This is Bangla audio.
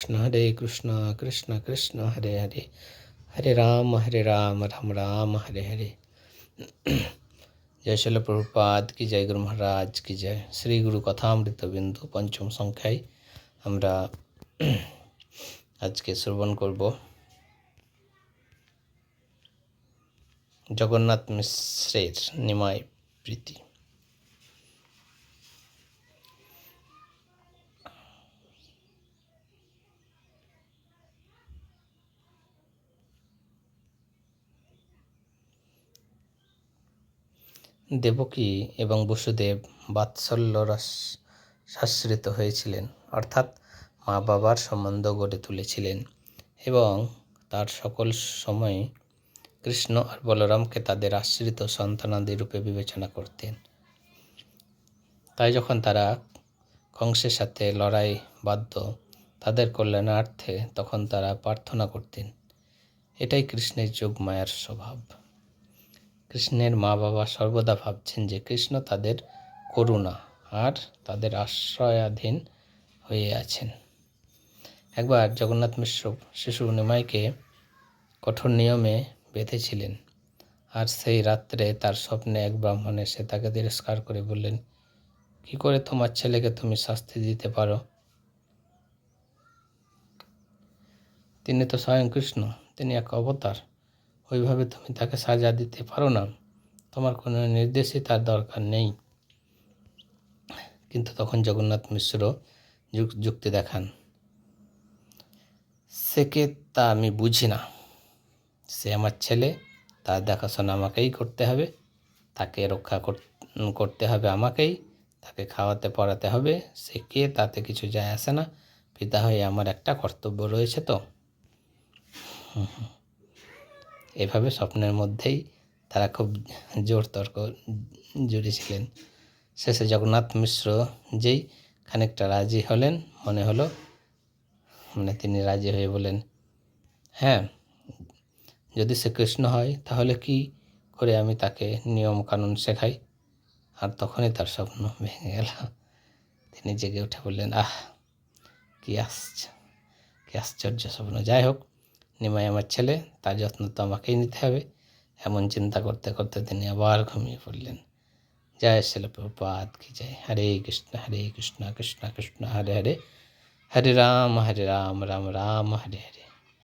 কৃষ্ণ হরে কৃষ্ণ কৃষ্ণ কৃষ্ণ হরে হরে হরে রাম হরে রাম রাম রাম হরে হরে জয় শিল প্রভুপাদ কি জয় গুরু মহারাজ কি জয় শ্রী গুরু কথামৃত বিন্দু পঞ্চম সংখ্যায় আমরা আজকে শ্রবণ করব জগন্নাথ মিশ্রের নিমায় প্রীতি দেবকী এবং বসুদেব বাৎসল্য শাশ্রিত হয়েছিলেন। অর্থাৎ মা বাবার সম্বন্ধ গড়ে তুলেছিলেন এবং তার সকল সময় কৃষ্ণ আর বলরামকে তাদের আশ্রিত সন্তানাদি রূপে বিবেচনা করতেন। তাই যখন তারা কংসের সাথে লড়াই বাধ্য তাদের কল্যাণার্থে তখন তারা প্রার্থনা করতেন। এটাই কৃষ্ণের যোগ মায়ার স্বভাব। কৃষ্ণের মা বাবা সর্বদা ভাবছেন যে কৃষ্ণ তাদের করুণা আর তাদের আশ্রয়াধীন হয়ে আছেন। একবার জগন্নাথ মিশ্র শিশু নিমাইকে কঠোর নিয়মে বেঁধেছিলেন আর সেই রাত্রে তার স্বপ্নে এক ব্রাহ্মণ এসে তাকে তিরস্কার করে বললেন, কি করে তোমার ছেলেকে তুমি শাস্তি দিতে পারো? তিনি তো স্বয়ং কৃষ্ণ, তিনি এক অবতার। ওইভাবে তুমি তাকে সাজা দিতে পারো না। তোমার কোনো নির্দেশই তার দরকার নেই। কিন্তু তখন জগন্নাথ মিশ্র যুক্তি দেখান। সেকে তা আমি বুঝি না। সে আমার ছেলে, তার দেখাশোনা আমাকেই করতে হবে। তাকে রক্ষা করতে হবে আমাকেই। তাকে খাওয়াতে, পড়াতে হবে। সে কে তাতে কিছু যায় আসে না। পিতা হয়ে আমার একটা কর্তব্য রয়েছে তো। হুম হুম। এভাবে স্বপ্নের মধ্যেই তারা খুব জোর তর্ক জুড়েছিলেন। শেষে জগন্নাথ মিশ্র যেই খানিকটা রাজি হলেন, মনে হলো মানে তিনি রাজি হয়ে বলেন হ্যাঁ যদি সে কৃষ্ণ হয়, তাহলে কি করে আমি তাকে নিয়ম কানুন শেখাই? আর তখনই তার স্বপ্ন ভেঙে গেল। তিনি জেগে উঠে বললেন, আহ, কি আশ্চর্য কি আশ্চর্য স্বপ্ন। যাই হোক নিমাই আমার ছেলে, তার যত্ন তো আমাকেই নিতে হবে। এমন চিন্তা করতে করতে তিনি আবার ঘুমিয়ে পড়লেন। জয় শিল প্রপাত কি জয়। হরে কৃষ্ণ হরে কৃষ্ণ কৃষ্ণ কৃষ্ণ, হরে হরে। হরে রাম হরে রাম রাম রাম, হরে হরে।